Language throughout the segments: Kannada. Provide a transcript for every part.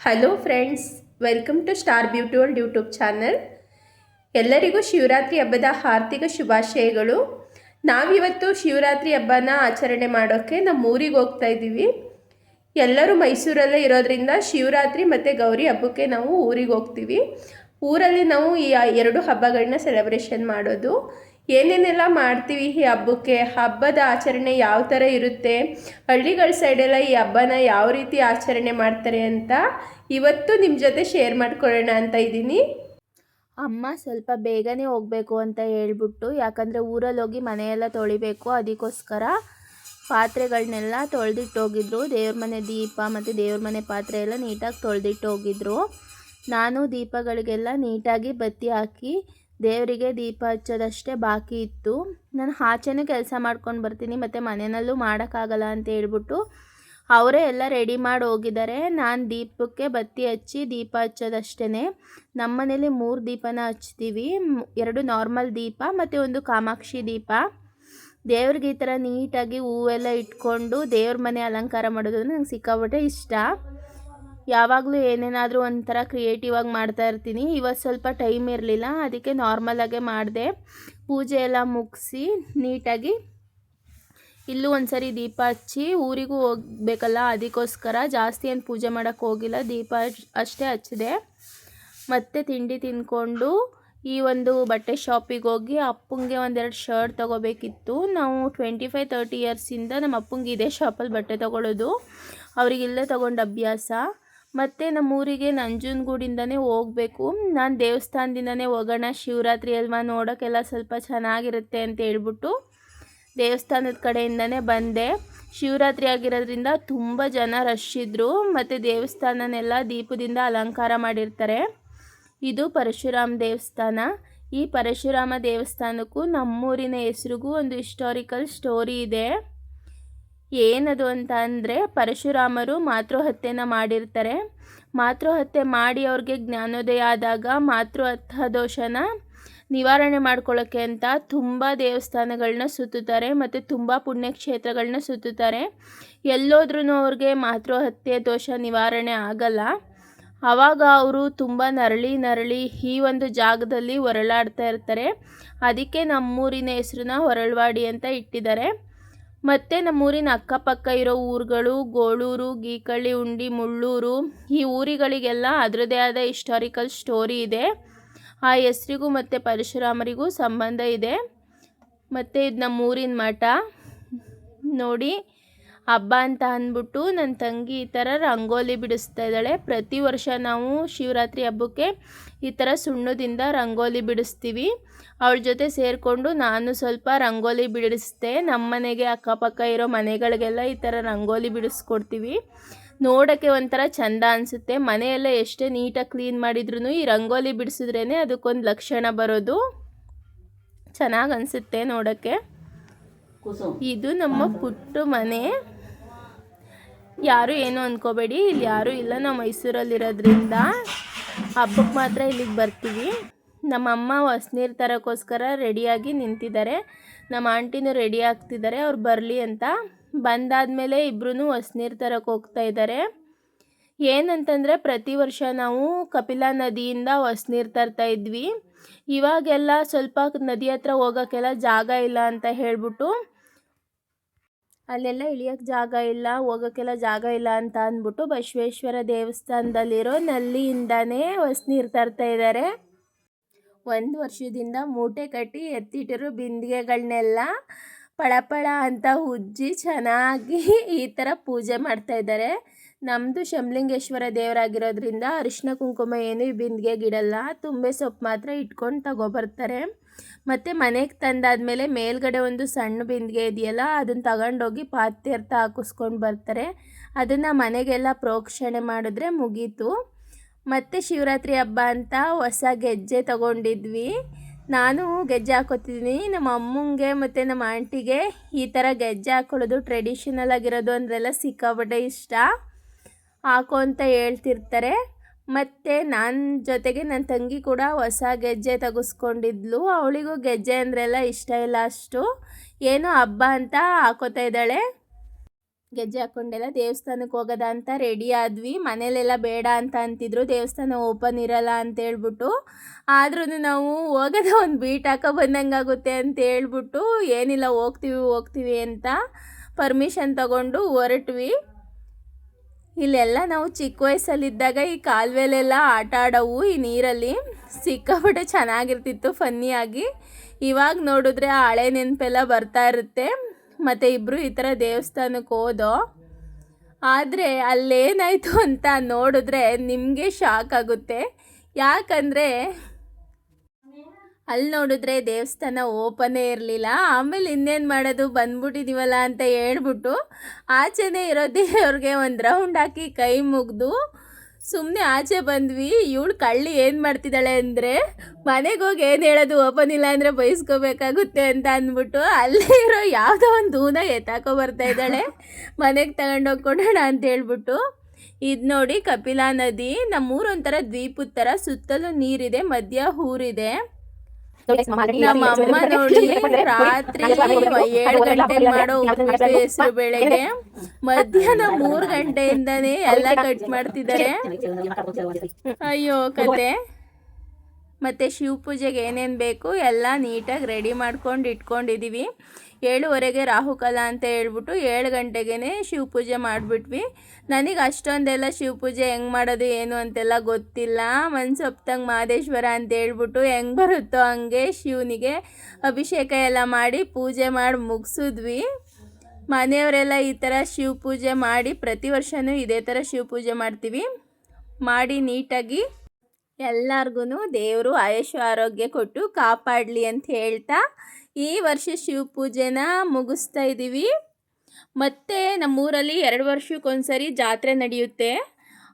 Hello friends welcome to star beauty world YouTube channel ಎಲ್ಲರಿಗೂ ಶಿವರಾತ್ರಿ ಹಬ್ಬದ ಆರ್ಥಿಕ ಶುಭಾಶಯಗಳು. ನಾವಿವತ್ತು ಶಿವರಾತ್ರಿ ಹಬ್ಬನ ಆಚರಣೆ ಮಾಡೋಕ್ಕೆ ನಮ್ಮ ಊರಿಗೆ ಹೋಗ್ತಾ ಇದ್ದೀವಿ. ಎಲ್ಲರೂ ಮೈಸೂರಲ್ಲೇ ಇರೋದ್ರಿಂದ ಶಿವರಾತ್ರಿ ಮತ್ತು ಗೌರಿ ಹಬ್ಬಕ್ಕೆ ನಾವು ಊರಿಗೆ ಹೋಗ್ತೀವಿ. ಊರಲ್ಲಿ ನಾವು ಈ ಎರಡು ಹಬ್ಬಗಳನ್ನ ಸೆಲೆಬ್ರೇಷನ್ ಮಾಡೋದು. ಏನೇನೆಲ್ಲ ಮಾಡ್ತೀವಿ ಈ ಹಬ್ಬಕ್ಕೆ? ಹಬ್ಬದ ಆಚರಣೆ ಯಾವ ಥರ ಇರುತ್ತೆ? ಹಳ್ಳಿಗಳ ಸೈಡೆಲ್ಲ ಈ ಹಬ್ಬನ ಯಾವ ರೀತಿ ಆಚರಣೆ ಮಾಡ್ತಾರೆ ಅಂತ ಇವತ್ತು ನಿಮ್ಮ ಜೊತೆ ಶೇರ್ ಮಾಡ್ಕೊಳ್ಳೋಣ ಅಂತ ಇದ್ದೀನಿ. ಅಮ್ಮ ಸ್ವಲ್ಪ ಬೇಗನೆ ಹೋಗಬೇಕು ಅಂತ ಹೇಳ್ಬಿಟ್ಟು, ಯಾಕಂದರೆ ಊರಲ್ಲಿ ಹೋಗಿ ಮನೆಯೆಲ್ಲ ತೊಳಿಬೇಕು, ಅದಕ್ಕೋಸ್ಕರ ಪಾತ್ರೆಗಳನ್ನೆಲ್ಲ ತೊಳೆದಿಟ್ಟು ಹೋಗಿದ್ರು. ದೇವ್ರ ಮನೆ ದೀಪ ಮತ್ತು ದೇವ್ರ ಮನೆ ಪಾತ್ರೆ ಎಲ್ಲ ನೀಟಾಗಿ ತೊಳೆದಿಟ್ಟು ಹೋಗಿದ್ರು. ನಾನು ದೀಪಗಳಿಗೆಲ್ಲ ನೀಟಾಗಿ ಬತ್ತಿ ಹಾಕಿ ದೇವರಿಗೆ ದೀಪ ಹಚ್ಚೋದಷ್ಟೇ ಬಾಕಿ ಇತ್ತು. ನಾನು ಆಚೆನೂ ಕೆಲಸ ಮಾಡ್ಕೊಂಡು ಬರ್ತೀನಿ, ಮತ್ತು ಮನೆಯಲ್ಲೂ ಮಾಡೋಕ್ಕಾಗಲ್ಲ ಅಂತ ಹೇಳ್ಬಿಟ್ಟು ಅವರೇ ಎಲ್ಲ ರೆಡಿ ಮಾಡಿ ಹೋಗಿದ್ದಾರೆ. ನಾನು ದೀಪಕ್ಕೆ ಬತ್ತಿ ಹಚ್ಚಿ ದೀಪ ಹಚ್ಚೋದಷ್ಟೇ ನಮ್ಮ ಮನೇಲಿ ಮೂರು ದೀಪನ ಹಚ್ತೀವಿ. ಎರಡು ನಾರ್ಮಲ್ ದೀಪ, ಮತ್ತು ಒಂದು ಕಾಮಾಕ್ಷಿ ದೀಪ. ದೇವ್ರಿಗೆ ಈ ಥರ ನೀಟಾಗಿ ಹೂವೆಲ್ಲ ಇಟ್ಕೊಂಡು ದೇವ್ರ ಮನೆ ಅಲಂಕಾರ ಮಾಡೋದು ನಂಗೆ ಸಿಕ್ಕಾಪಟ್ಟೆ ಇಷ್ಟ. ಯಾವಾಗಲೂ ಏನೇನಾದರೂ ಒಂಥರ ಕ್ರಿಯೇಟಿವ್ ಆಗಿ ಮಾಡ್ತಾ ಇರ್ತೀನಿ. ಇವತ್ತು ಸ್ವಲ್ಪ ಟೈಮ್ ಇರಲಿಲ್ಲ, ಅದಕ್ಕೆ ನಾರ್ಮಲಾಗೆ ಮಾಡಿದೆ. ಪೂಜೆ ಎಲ್ಲ ಮುಗಿಸಿ ನೀಟಾಗಿ ಇಲ್ಲೂ ಒಂದ್ಸರಿ ದೀಪ ಹಚ್ಚಿ ಊರಿಗೂ ಹೋಗ್ಬೇಕಲ್ಲ, ಅದಕ್ಕೋಸ್ಕರ ಜಾಸ್ತಿ ಏನು ಪೂಜೆ ಮಾಡೋಕ್ಕೆ ಹೋಗಿಲ್ಲ, ದೀಪ ಅಷ್ಟೇ ಹಚ್ಚಿದೆ. ಮತ್ತೆ ತಿಂಡಿ ತಿಂದ್ಕೊಂಡು ಈ ಒಂದು ಬಟ್ಟೆ ಶಾಪಿಗೆ ಹೋಗಿ ಅಪ್ಪಂಗೆ ಒಂದೆರಡು ಶರ್ಟ್ ತೊಗೋಬೇಕಿತ್ತು. ನಾವು ಟ್ವೆಂಟಿ ಫೈವ್ ತರ್ಟಿ ಇಯರ್ಸಿಂದ ನಮ್ಮ ಅಪ್ಪಂಗೆ ಇದೇ ಶಾಪಲ್ಲಿ ಬಟ್ಟೆ ತೊಗೊಳ್ಳೋದು ಅವ್ರಿಗೆ ಇಲ್ಲೇ ತೊಗೊಂಡು ಅಭ್ಯಾಸ. ಮತ್ತು ನಮ್ಮ ಊರಿಗೆ ನಂಜನಗೂಡಿಂದನೇ ಹೋಗಬೇಕು. ನಾನು ದೇವಸ್ಥಾನದಿಂದನೇ ಹೋಗೋಣ, ಶಿವರಾತ್ರಿ ಅಲ್ವಾ ನೋಡೋಕ್ಕೆಲ್ಲ ಸ್ವಲ್ಪ ಚೆನ್ನಾಗಿರುತ್ತೆ ಅಂತ ಹೇಳ್ಬಿಟ್ಟು ದೇವಸ್ಥಾನದ ಕಡೆಯಿಂದನೇ ಬಂದೆ. ಶಿವರಾತ್ರಿ ಆಗಿರೋದ್ರಿಂದ ತುಂಬ ಜನ ರಶ್ ಇದ್ದರು ಮತ್ತು ದೇವಸ್ಥಾನನೆಲ್ಲ ದೀಪದಿಂದ ಅಲಂಕಾರ ಮಾಡಿರ್ತಾರೆ. ಇದು ಪರಶುರಾಮ ದೇವಸ್ಥಾನ. ಈ ಪರಶುರಾಮ ದೇವಸ್ಥಾನಕ್ಕೂ ನಮ್ಮೂರಿನ ಹೆಸ್ರಿಗೂ ಒಂದು ಹಿಸ್ಟಾರಿಕಲ್ ಸ್ಟೋರಿ ಇದೆ. ಏನದು ಅಂತ ಅಂದರೆ ಪರಶುರಾಮರು ಮಾತೃಹತ್ಯೆನ ಮಾಡಿರ್ತಾರೆ. ಮಾತೃಹತ್ಯೆ ಮಾಡಿ ಅವ್ರಿಗೆ ಜ್ಞಾನೋದಯ ಆದಾಗ ಮಾತೃಹತ್ಯ ದೋಷನ ನಿವಾರಣೆ ಮಾಡ್ಕೊಳ್ಳೋಕ್ಕೆ ಅಂತ ತುಂಬ ದೇವಸ್ಥಾನಗಳನ್ನ ಸುತ್ತುತ್ತಾರೆ ಮತ್ತು ತುಂಬ ಪುಣ್ಯಕ್ಷೇತ್ರಗಳನ್ನ ಸುತ್ತುತ್ತಾರೆ. ಎಲ್ಲೋದ್ರೂ ಅವ್ರಿಗೆ ಮಾತೃಹತ್ಯೆ ದೋಷ ನಿವಾರಣೆ ಆಗಲ್ಲ. ಆವಾಗ ಅವರು ತುಂಬ ನರಳಿ ನರಳಿ ಈ ಒಂದು ಜಾಗದಲ್ಲಿ ಹೊರಳಾಡ್ತಾ ಇರ್ತಾರೆ. ಅದಕ್ಕೆ ನಮ್ಮೂರಿನ ಹೆಸ್ರನ್ನ ಹೊರಳ್ವಾಡಿ ಅಂತ ಇಟ್ಟಿದ್ದಾರೆ. ಮತ್ತು ನಮ್ಮೂರಿನ ಅಕ್ಕಪಕ್ಕ ಇರೋ ಊರುಗಳು ಗೋಳೂರು, ಗೀಕಳ್ಳಿ, ಉಂಡಿ, ಮುಳ್ಳೂರು, ಈ ಊರುಗಳಿಗೆಲ್ಲ ಅದರದ್ದೇ ಆದ ಹಿಸ್ಟಾರಿಕಲ್ ಸ್ಟೋರಿ ಇದೆ. ಆ ಹೆಸರಿಗೂ ಮತ್ತು ಪರಶುರಾಮರಿಗೂ ಸಂಬಂಧ ಇದೆ. ಮತ್ತು ಇದು ನಮ್ಮೂರಿನ ಮಠ. ನೋಡಿ ಹಬ್ಬ ಅಂತ ಅಂದ್ಬಿಟ್ಟು ನನ್ನ ತಂಗಿ ಈ ಥರ ರಂಗೋಲಿ ಬಿಡಿಸ್ತಾ ಇದ್ದಾಳೆ. ಪ್ರತಿ ವರ್ಷ ನಾವು ಶಿವರಾತ್ರಿ ಹಬ್ಬಕ್ಕೆ ಈ ಥರ ಸುಣ್ಣದಿಂದ ರಂಗೋಲಿ ಬಿಡಿಸ್ತೀವಿ. ಅವಳ ಜೊತೆ ಸೇರಿಕೊಂಡು ನಾನು ಸ್ವಲ್ಪ ರಂಗೋಲಿ ಬಿಡಿಸ್ದೆ ನಮ್ಮ ಮನೆಗೆ ಅಕ್ಕಪಕ್ಕ ಇರೋ ಮನೆಗಳಿಗೆಲ್ಲ ಈ ಥರ ರಂಗೋಲಿ ಬಿಡಿಸ್ಕೊಡ್ತೀವಿ. ನೋಡೋಕ್ಕೆ ಒಂಥರ ಚಂದ ಅನಿಸುತ್ತೆ. ಮನೆಯೆಲ್ಲ ಎಷ್ಟೇ ನೀಟಾಗಿ ಕ್ಲೀನ್ ಮಾಡಿದ್ರೂ ಈ ರಂಗೋಲಿ ಬಿಡಿಸಿದ್ರೇ ಅದಕ್ಕೊಂದು ಲಕ್ಷಣ ಬರೋದು. ಚೆನ್ನಾಗಿ ಅನಿಸುತ್ತೆ ನೋಡೋಕ್ಕೆ. ಇದು ನಮ್ಮ ಪುಟ್ಟು ಮನೆ. ಯಾರು ಏನು ಅಂದ್ಕೋಬೇಡಿ ಇಲ್ಲಿ ಯಾರೂ ಇಲ್ಲ. ನಾವು ಮೈಸೂರಲ್ಲಿರೋದ್ರಿಂದ ಹಬ್ಬಕ್ಕೆ ಮಾತ್ರ ಇಲ್ಲಿಗೆ ಬರ್ತೀವಿ. ನಮ್ಮ ಅಮ್ಮ ಹೊಸ್ನೀರು ತರೋಕ್ಕೋಸ್ಕರ ರೆಡಿಯಾಗಿ ನಿಂತಿದ್ದಾರೆ. ನಮ್ಮ ಆಂಟಿನೂ ರೆಡಿ ಆಗ್ತಿದ್ದಾರೆ. ಅವ್ರು ಬರಲಿ ಅಂತ. ಬಂದಾದಮೇಲೆ ಇಬ್ಬರೂ ಹೊಸ್ನೀರು ತರೋಕ್ಕೆ ಹೋಗ್ತಾ ಇದ್ದಾರೆ. ಏನಂತಂದರೆ ಪ್ರತಿ ವರ್ಷ ನಾವು ಕಪಿಲಾ ನದಿಯಿಂದ ಹೊಸ್ನೀರು ತರ್ತಾ ಇದ್ವಿ. ಇವಾಗೆಲ್ಲ ಸ್ವಲ್ಪ ನದಿ ಹತ್ರ ಹೋಗೋಕ್ಕೆಲ್ಲ ಜಾಗ ಇಲ್ಲ ಅಂತ ಹೇಳ್ಬಿಟ್ಟು ಅಲ್ಲೆಲ್ಲ ಇಳಿಯೋಕ್ಕೆ ಜಾಗ ಇಲ್ಲ ಹೋಗೋಕ್ಕೆಲ್ಲ ಜಾಗ ಇಲ್ಲ ಅಂತ ಅಂದ್ಬಿಟ್ಟು ಬಸವೇಶ್ವರ ದೇವಸ್ಥಾನದಲ್ಲಿರೋ ನಲ್ಲಿಯಿಂದನೇ ಹೊಸ್ನೀರು ತರ್ತಾ ಇದ್ದಾರೆ ಒಂದು ವರ್ಷದಿಂದ ಮೂಟೆ ಕಟ್ಟಿ ಎತ್ತಿಟ್ಟಿರೋ ಬಿಂದಿಗೆಗಳನ್ನೆಲ್ಲ ಪಳಪಳ ಅಂತ ಉಜ್ಜಿ ಚೆನ್ನಾಗಿ ಈ ಥರ ಪೂಜೆ ಮಾಡ್ತಾ ಇದ್ದಾರೆ ನಮ್ಮದು ಶಮಲಿಂಗೇಶ್ವರ ದೇವರಾಗಿರೋದ್ರಿಂದ ಅರಿಶಿನ ಕುಂಕುಮ ಏನು ಬಿಂದಿಗೆಗಿಡಲ್ಲ ತುಂಬೆ ಸೊಪ್ಪು ಮಾತ್ರ ಇಟ್ಕೊಂಡು ತಗೊಬರ್ತಾರೆ. ಮತ್ತು ಮನೆಗೆ ತಂದಾದಮೇಲೆ ಮೇಲ್ಗಡೆ ಒಂದು ಸಣ್ಣ ಬಿಂದಿಗೆ ಇದೆಯಲ್ಲ ಅದನ್ನು ತಗೊಂಡೋಗಿ ಪಾತ್ಯರ್ಥ ಹಾಕಿಸ್ಕೊಂಡು ಬರ್ತಾರೆ. ಅದನ್ನು ಮನೆಗೆಲ್ಲ ಪ್ರೋಕ್ಷಣೆ ಮಾಡಿದ್ರೆ ಮುಗೀತು. ಮತ್ತು ಶಿವರಾತ್ರಿ ಹಬ್ಬ ಅಂತ ಹೊಸ ಗೆಜ್ಜೆ ತಗೊಂಡಿದ್ವಿ. ನಾನು ಗೆಜ್ಜೆ ಹಾಕೋತಿದ್ದೀನಿ. ನಮ್ಮ ಅಮ್ಮಂಗೆ ಮತ್ತು ನಮ್ಮ ಆಂಟಿಗೆ ಈ ಥರ ಗೆಜ್ಜೆ ಹಾಕೊಳ್ಳೋದು ಟ್ರೆಡಿಷನಲ್ ಆಗಿರೋದು ಅಂದ್ರೆಲ್ಲ ಸಿಕ್ಕಾಪಟ್ಟೆ ಇಷ್ಟ. ಹಾಕೋ ಅಂತ ಹೇಳ್ತಿರ್ತಾರೆ. ಮತ್ತು ನನ್ನ ಜೊತೆಗೆ ನನ್ನ ತಂಗಿ ಕೂಡ ಹೊಸ ಗೆಜ್ಜೆ ತೆಗೆಸ್ಕೊಂಡಿದ್ಲು. ಅವಳಿಗೂ ಗೆಜ್ಜೆ ಅಂದ್ರೆಲ್ಲ ಇಷ್ಟ ಇಲ್ಲ ಅಷ್ಟು. ಏನೋ ಹಬ್ಬ ಅಂತ ಹಾಕೋತಾ ಇದ್ದಾಳೆ. ಗೆಜ್ಜೆ ಹಾಕ್ಕೊಂಡೆಲ್ಲ ದೇವಸ್ಥಾನಕ್ಕೆ ಹೋಗೋದ ಅಂತ ರೆಡಿ ಆದ್ವಿ. ಮನೇಲೆಲ್ಲ ಬೇಡ ಅಂತ ಅಂತಿದ್ರು. ದೇವಸ್ಥಾನ ಓಪನ್ ಇರಲ್ಲ ಅಂತ ಹೇಳ್ಬಿಟ್ಟು. ಆದ್ರೂ ನಾವು ಹೋಗೋದ ಒಂದು ಬೀಟ್ ಹಾಕೋ ಬಂದಂಗೆ ಆಗುತ್ತೆ ಅಂತ ಹೇಳ್ಬಿಟ್ಟು ಏನಿಲ್ಲ ಹೋಗ್ತೀವಿ ಹೋಗ್ತೀವಿ ಅಂತ ಪರ್ಮಿಷನ್ ತಗೊಂಡು ಹೊರಟ್ವಿ. ಇಲ್ಲೆಲ್ಲ ನಾವು ಚಿಕ್ಕ ವಯಸ್ಸಲ್ಲಿದ್ದಾಗ ಈ ಕಾಲುವೆಲೆಲ್ಲ ಆಟ ಆಡವು, ಈ ನೀರಲ್ಲಿ ಸಿಕ್ಕಾಪಟ್ಟೆ ಚೆನ್ನಾಗಿರ್ತಿತ್ತು ಫನ್ನಿಯಾಗಿ ಇವಾಗ ನೋಡಿದ್ರೆ ಆ ಹಳೆ ನೆನಪೆಲ್ಲ ಬರ್ತಾ ಇರುತ್ತೆ. ಮತ್ತು ಇಬ್ಬರು ಈ ಥರ ದೇವಸ್ಥಾನಕ್ಕೆ ಹೋದೋ, ಆದರೆ ಅಲ್ಲೇನಾಯಿತು ಅಂತ ನೋಡಿದ್ರೆ ನಿಮಗೆ ಶಾಕ್ ಆಗುತ್ತೆ. ಯಾಕಂದರೆ ಅಲ್ಲಿ ನೋಡಿದ್ರೆ ದೇವಸ್ಥಾನ ಓಪನೇ ಇರಲಿಲ್ಲ. ಆಮೇಲೆ ಇನ್ನೇನು ಮಾಡೋದು? ಬಂದ್ಬಿಟ್ಟಿದೀವಲ್ಲ ಅಂತ ಹೇಳ್ಬಿಟ್ಟು ಆಚೆನೇ ಇರೋ ದೇವ್ರಿಗೆ ಒಂದು ರೌಂಡ್ ಹಾಕಿ ಕೈ ಮುಗಿದು ಸುಮ್ಮನೆ ಆಚೆ ಬಂದ್ವಿ. ಇವಳು ಕಳ್ಳಿ ಏನು ಮಾಡ್ತಿದ್ದಾಳೆ ಅಂದರೆ, ಮನೆಗೆ ಹೋಗಿ ಏನು ಹೇಳೋದು ಓಪನ್ ಇಲ್ಲ ಅಂದರೆ ಬಯಸ್ಕೋಬೇಕಾಗುತ್ತೆ ಅಂತ ಅಂದ್ಬಿಟ್ಟು ಅಲ್ಲೇ ಇರೋ ಯಾವುದೋ ಒಂದು ದೂನ ಎತ್ತಾಕೋ ಬರ್ತಾ ಇದ್ದಾಳೆ. ಮನೆಗೆ ತಗೊಂಡೋಗಿ ಕೊಡೋಣ ಅಂತ ಹೇಳ್ಬಿಟ್ಟು ಇದು ನೋಡಿ ಕಪಿಲಾ ನದಿ ನಮ್ಮೂರೊಂಥರ ದ್ವೀಪದ ಥರ ಸುತ್ತಲೂ ನೀರಿದೆ, ಮಧ್ಯ ಊರಿದೆ. ನಮ್ಮ ನೋಡಿ ರಾತ್ರಿ ಏಳು ಗಂಟೆ ಮಾಡೋ ಹೆಸರು ಬೆಳೆಗೆ ಮಧ್ಯಾಹ್ನ ಮೂರು ಗಂಟೆಯಿಂದನೇ ಎಲ್ಲ ಕಟ್ ಮಾಡ್ತಿದ್ದಾರೆ. ಅಯ್ಯೋ ಕತೆ. ಮತ್ತು ಶಿವ ಪೂಜೆಗೆ ಏನೇನು ಬೇಕು ಎಲ್ಲ ನೀಟಾಗಿ ರೆಡಿ ಮಾಡ್ಕೊಂಡು ಇಟ್ಕೊಂಡಿದ್ದೀವಿ ಏಳುವರೆಗೆ ರಾಹುಕಾಲ ಅಂತ ಹೇಳ್ಬಿಟ್ಟು ಏಳು ಗಂಟೆಗೆ ಶಿವ ಪೂಜೆ ಮಾಡಿಬಿಟ್ವಿ. ನನಗೆ ಅಷ್ಟೊಂದೆಲ್ಲ ಶಿವ ಪೂಜೆ ಹೆಂಗೆ ಮಾಡೋದು ಏನು ಅಂತೆಲ್ಲ ಗೊತ್ತಿಲ್ಲ. ಮನ್ಸೊಪ್ತಂಗೆ ಮಹದೇಶ್ವರ ಅಂತ ಹೇಳ್ಬಿಟ್ಟು ಹೆಂಗೆ ಬರುತ್ತೋ ಹಂಗೆ ಶಿವನಿಗೆ ಅಭಿಷೇಕ ಎಲ್ಲ ಮಾಡಿ ಪೂಜೆ ಮಾಡಿ ಮುಗಿಸಿದ್ವಿ. ಮನೆಯವರೆಲ್ಲ ಈ ಥರ ಶಿವ ಪೂಜೆ ಮಾಡಿ ಪ್ರತಿ ವರ್ಷವೂ ಇದೇ ಥರ ಶಿವ ಪೂಜೆ ಮಾಡ್ತೀವಿ. ಮಾಡಿ ನೀಟಾಗಿ ಎಲ್ಲರಿಗೂ ದೇವರು ಆಯುಷ ಆರೋಗ್ಯ ಕೊಟ್ಟು ಕಾಪಾಡಲಿ ಅಂತ ಹೇಳ್ತಾ ಈ ವರ್ಷ ಶಿವ ಪೂಜೆನ ಮುಗಿಸ್ತಾ ಇದ್ದೀವಿ ಮತ್ತು ನಮ್ಮೂರಲ್ಲಿ ಎರಡು ವರ್ಷಕ್ಕೊಂದ್ಸರಿ ಜಾತ್ರೆ ನಡೆಯುತ್ತೆ.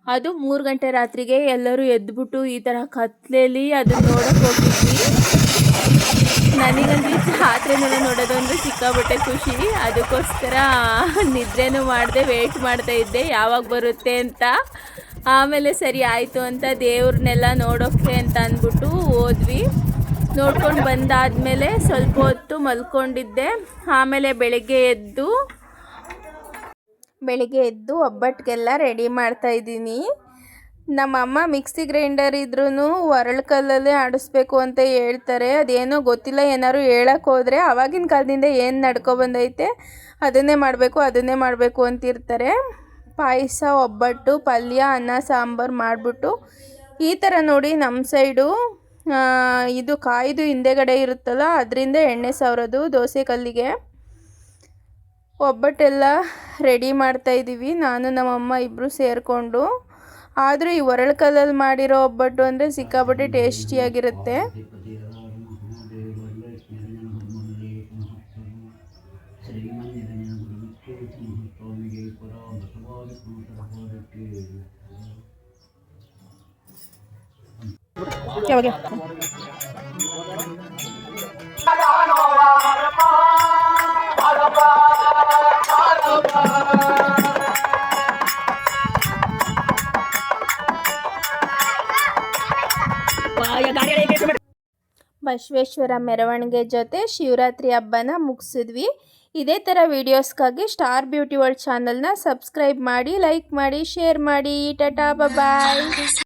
ಅದು ಮೂರು ಗಂಟೆ ರಾತ್ರಿಗೆ ಎಲ್ಲರೂ ಎದ್ದುಬಿಟ್ಟು ಈ ಥರ ಕತ್ಲೇಲಿ ಅದನ್ನ ನೋಡೋಕೆ ಹೋಗಿದ್ವಿ. ನನಗಂತೂ ಜಾತ್ರೆ ನೋಡೋದು ಅಂದರೆ ಸಿಕ್ಕಾಬಟ್ಟೆ ಖುಷಿ. ಅದಕ್ಕೋಸ್ಕರ ನಿದ್ರೆನೂ ಮಾಡಿದೆ ಮಾಡ್ತಾ ಇದ್ದೆ. ಯಾವಾಗ ಬರುತ್ತೆ ಅಂತ. ಆಮೇಲೆ ಸರಿ ಆಯಿತು ಅಂತ ದೇವ್ರನ್ನೆಲ್ಲ ನೋಡೋಕ್ಕೆ ಅಂತ ಅಂದ್ಬಿಟ್ಟು ಹೋದ್ವಿ. ನೋಡ್ಕೊಂಡು ಬಂದಾದಮೇಲೆ ಸ್ವಲ್ಪ ಹೊತ್ತು ಮಲ್ಕೊಂಡಿದ್ದೆ. ಆಮೇಲೆ ಬೆಳಗ್ಗೆ ಎದ್ದು ಬೆಳಗ್ಗೆ ಎದ್ದು ಒಬ್ಬಟ್ಟಿಗೆಲ್ಲ ರೆಡಿ ಮಾಡ್ತಾ ಇದ್ದೀನಿ. ನಮ್ಮಮ್ಮ ಮಿಕ್ಸಿ ಗ್ರೈಂಡರ್ ಇದ್ರೂ ಒರಳು ಕಲ್ಲಲ್ಲೇ ಆಡಿಸ್ಬೇಕು ಅಂತ ಹೇಳ್ತಾರೆ. ಅದೇನೋ ಗೊತ್ತಿಲ್ಲ, ಏನಾದ್ರು ಹೇಳಕ್ಕೆ ಹೋದರೆ ಆವಾಗಿನ ಕಾಲದಿಂದ ಏನು ನಡ್ಕೊ ಬಂದೈತೆ, ಅದನ್ನೇ ಮಾಡಬೇಕು ಅದನ್ನೇ ಮಾಡಬೇಕು ಅಂತಿರ್ತಾರೆ. ಪಾಯಸ, ಒಬ್ಬಟ್ಟು, ಪಲ್ಯ, ಅನ್ನ, ಸಾಂಬಾರು ಮಾಡಿಬಿಟ್ಟು ಈ ಥರ ನೋಡಿ ನಮ್ಮ ಸೈಡು ಇದು ಕಾಯ್ದು ಹಿಂದೆಗಡೆ ಇರುತ್ತಲ್ಲ, ಅದರಿಂದ ಎಣ್ಣೆ ಸಾವಿರೋದು, ದೋಸೆ ಕಲ್ಲಿಗೆ. ಒಬ್ಬಟ್ಟೆಲ್ಲ ರೆಡಿ ಮಾಡ್ತಾ ಇದ್ದೀವಿ. ನಾನು, ನಮ್ಮಮ್ಮ ಇಬ್ಬರು ಸೇರಿಕೊಂಡು. ಆದರೂ ಈ ಒರಳು ಕಲ್ಲಲ್ಲಿ ಮಾಡಿರೋ ಒಬ್ಬಟ್ಟು ಅಂದರೆ ಸಿಕ್ಕಾಪಟ್ಟೆ ಟೇಸ್ಟಿಯಾಗಿರುತ್ತೆ. ಬಸವೇಶ್ವರ ಮೆರವಣಿಗೆ ಜೊತೆ ಶಿವರಾತ್ರಿ ಹಬ್ಬನ ಮುಗಿಸಿದ್ವಿ. ಇದೇ ಥರ ವೀಡಿಯೋಸ್ಗಾಗಿ ಸ್ಟಾರ್ ಬ್ಯೂಟಿ ವರ್ಲ್ಡ್ ಚಾನಲ್ನ ಸಬ್ಸ್ಕ್ರೈಬ್ ಮಾಡಿ, ಲೈಕ್ ಮಾಡಿ, ಶೇರ್ ಮಾಡಿ. Tata bye